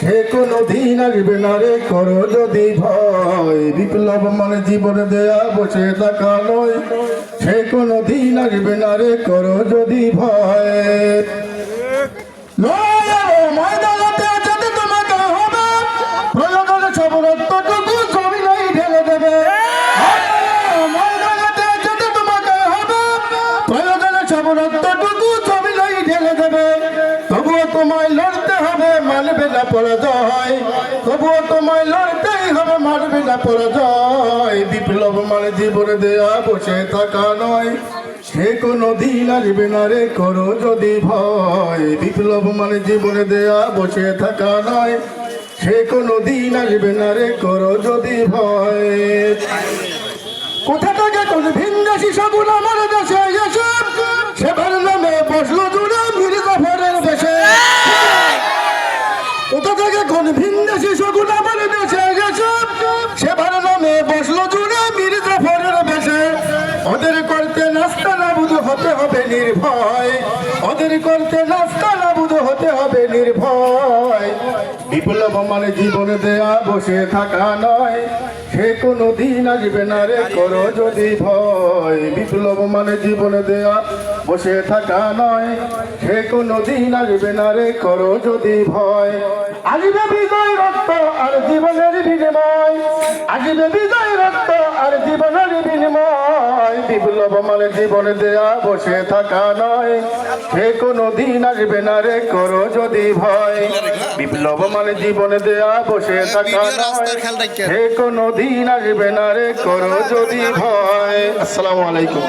সে কোনো দিন আসবে না রে করো যদি ভয়। বিপ্লব মানে জীবনে দেয়া, বসে থাকা নয়। সে কোনো দিন আসবে না রে করো যদি ভয়। ময়দানতে যেতে তোমাকে হবে। সব রক্তটুকু বিপ্লব মানে জীবনে দেয়া বসে থাকা নয়। সে কোনো দিন আসবে না রে, করো যদি ভয়। বিপ্লব মানে জীবনে দেয়া বসে থাকা নয়। সে কোনো দিন আসবে না রে, করো যদি ভয়। কোথা থেকে কোন ভিন্দাসী সগুন আমার কোথা থেকে কোন ভিন্দাসী সগুন আমার দেশে এসে সেবার নামে বসল জুড়ে মির্জাফরের দেশে ওদের করতে নাস্তা নাবুদ হতে হবে নির্ভয়। ওদের করতে নাস্তা নাবুদ হতে হবে নির্ভয়। বিপ্লব মানে জীবনে দেয়া, বসে থাকা নয়। সে কোনো দিন আসবে না রে, করো যদি ভয়। বিপ্লব মানে জীবনে দেয়া বসে থাকা নয় সে কোনো দিন আসবে না রে করো যদি ভয়। আসবে বিজয় রক্ত আর জীবনের বিনিময়। আসবে বিজয় রক্ত আর জীবনের বিনিময়। বিপ্লব মানে জীবনে দেয়া বসে থাকা নয় সে কোনো দিন আসবে না রে করো যদি ভয়। বিপ্লব মানে জীবনে দেয়া বসে থাকা নয়। সে কোনো দিন আসবে না রে করো যদি ভয়। আসসালামু আলাইকুম।